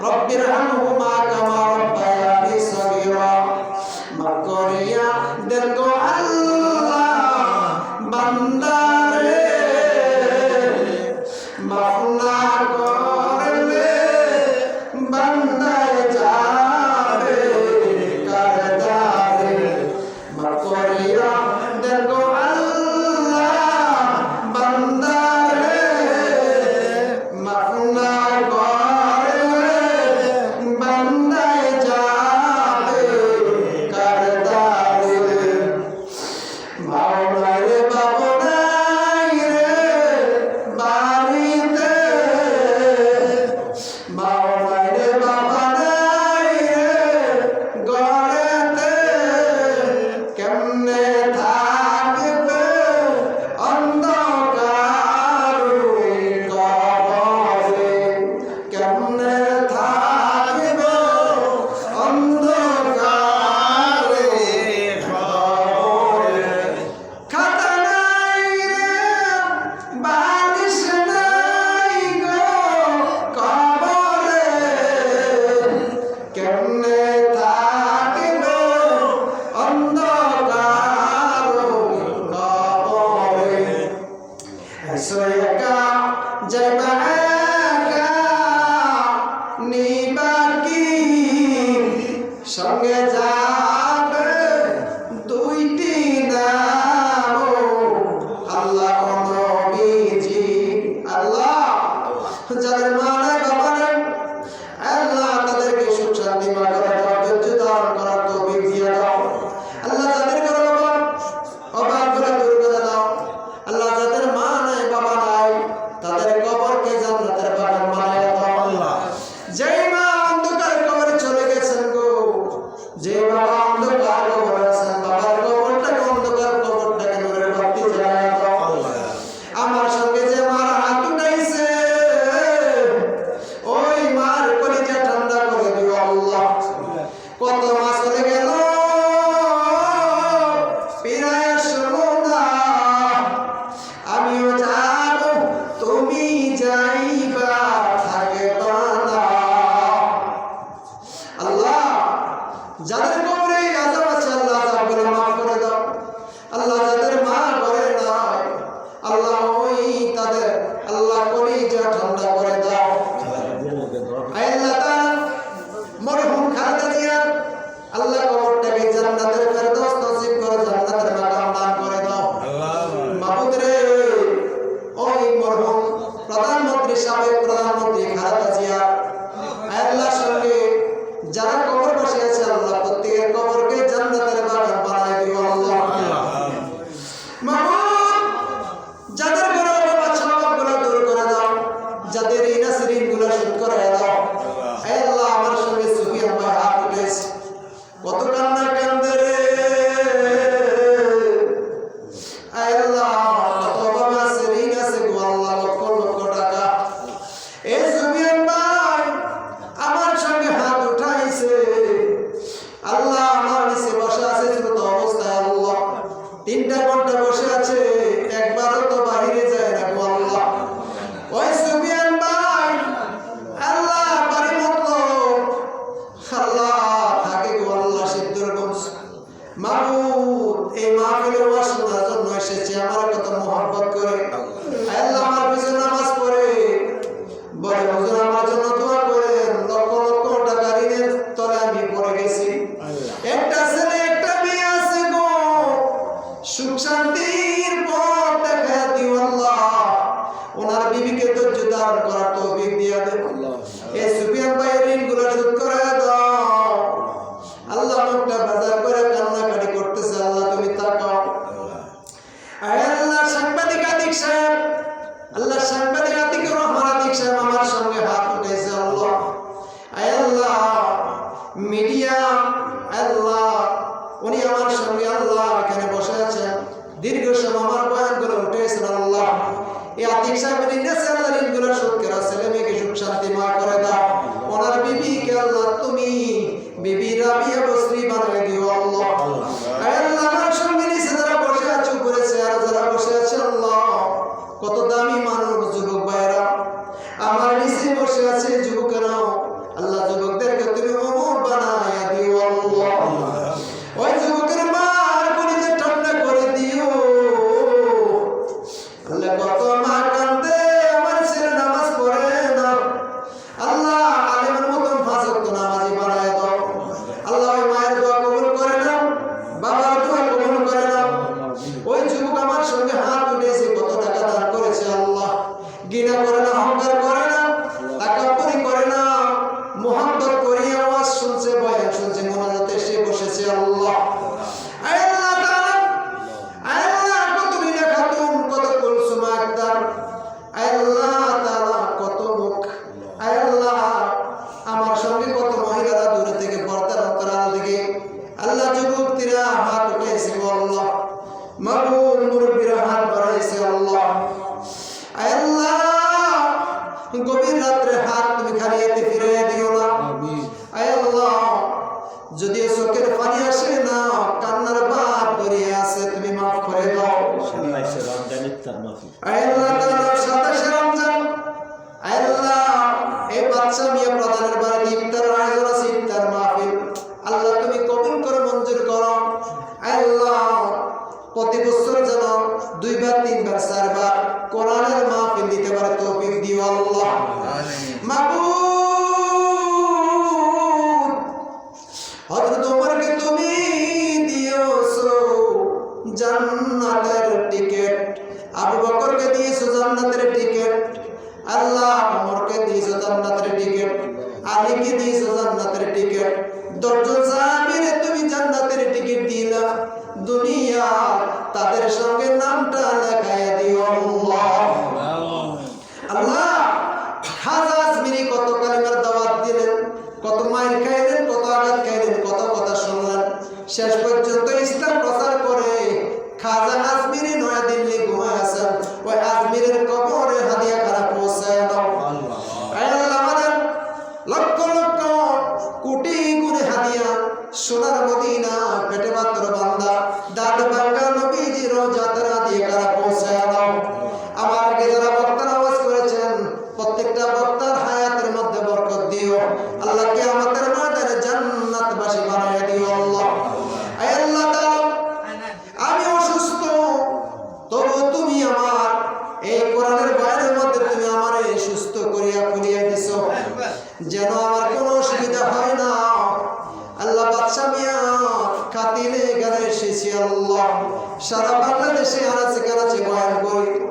رب ارحمهم তিনটা মিডিয়া উনি আমার সঙ্গে আল্লাহ এখানে বসে আছেন। দীর্ঘ সময় আমার বয়ানগুলো মেয়েকে সুখ শান্তি মা করে দাও। ওনার বিবিকে আল্লাহ, তুমি বিবি আল্লাহ। আল্লাহ সঙ্গে নিচে যারা বসে আছে, উপরে চেয়ার যারা বসে আছে, আল্লাহ, কত দামি মানুষ যুবক ভাইরা আমার নিচে বসে আছে, যুবকেরাও। আল্লাহ যুবকদেরকে তুমি উমর বানায় দিও ওই যুবকের মার করে ঠান্ডা করে দিও। আল্লাহ, কত মা কান্দে, আমার ছেলে নামাজ পড়ে না। আল্লাহ, আলেমের মতন ফাঁসত নামাজি বানায় দাও। আল্লাহ, ওই মায়ের দোয়া কবুল করে না বাবার দোয়া কবুল করে না ওই যুবক আমার সঙ্গে হাত উঠেছে, কত টাকা দান করেছে আল্লাহ। গিনা করে না প্রতি বছর যেন দুইবার তিনবার চারবার কোরআনের মাহফিল দিতে পারে তৌফিক দিও আল্লাহ। মাহবুব হযরত সোনার মদিনা, পেটে মাত্র বান্দা। দাঁত দিয়ে তারা পৌঁছে আমার যারা বক্তার আওয়াজ করেছেন, প্রত্যেকটা বক্তার হায়াতের মধ্যে বরকত দিও। আমাদের মাদের বানায় দিও আল্লাহ। আয় আল্লাহ আমি অসুস্থ, তবু তুমি আমার, এই কোরআনের বাইরের মধ্যে তুমি আমার সুস্থ করিয়া করিয়া দিছ। যেন আমার কোনো অসুবিধা হয় না। কাতিলে গানে এসেছি আল্লাহ। সারা বাংলাদেশে আনাচে কানাচে বয়ান করি।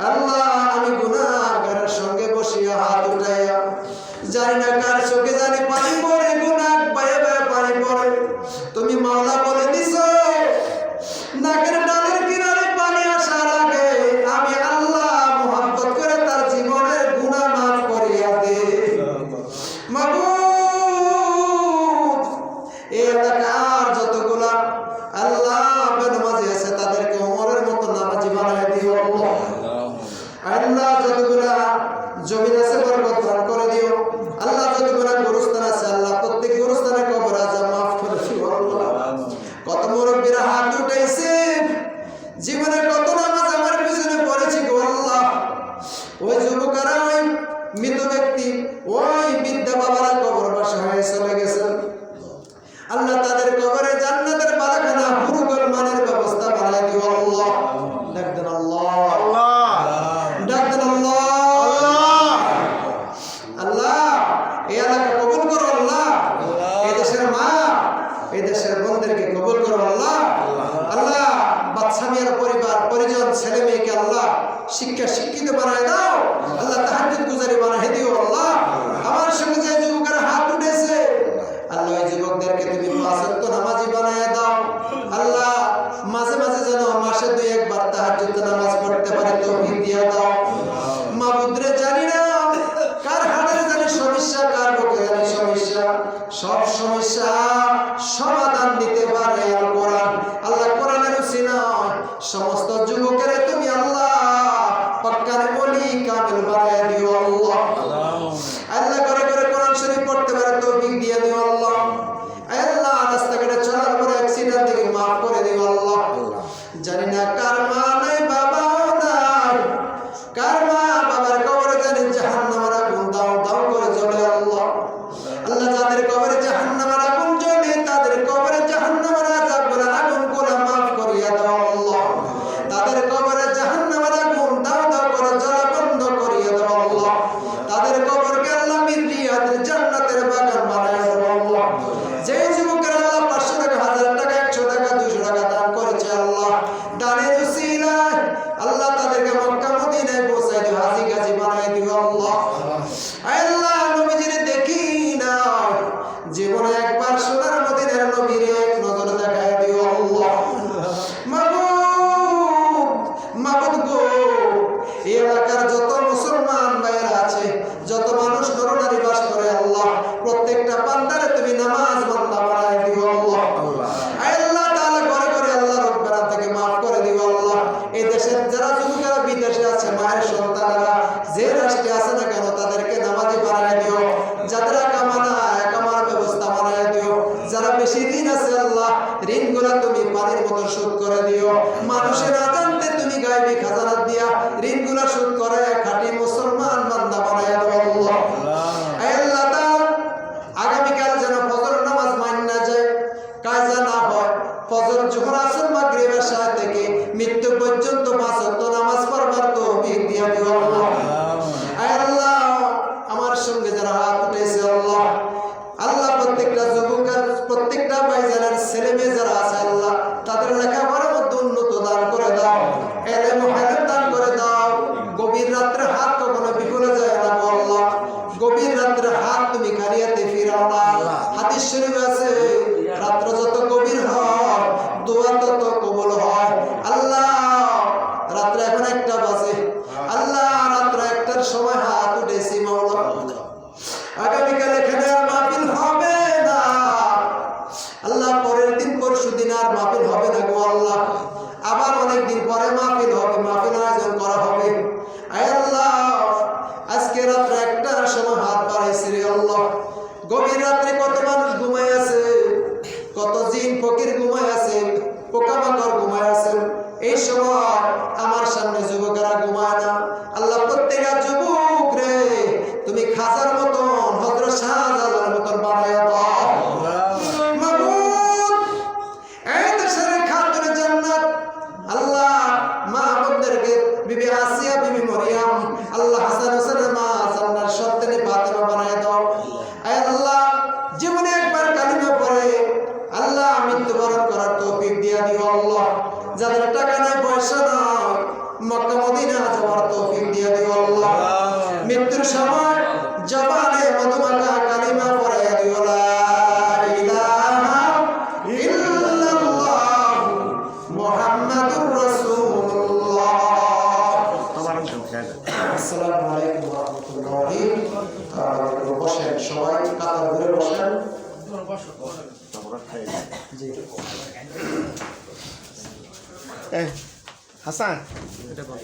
আল্লাহ আমি গুণাগারের সঙ্গে বসিয়া হাত উঠাইয়া জানি না কার চোখে নামাজ ঋণগুলো শোধ করে। হবে না গো আল্লাহ। আবার অনেকদিন পরে মাহফিল হবে মাহফিল আয়োজন করা হবে। স্যার এটা কত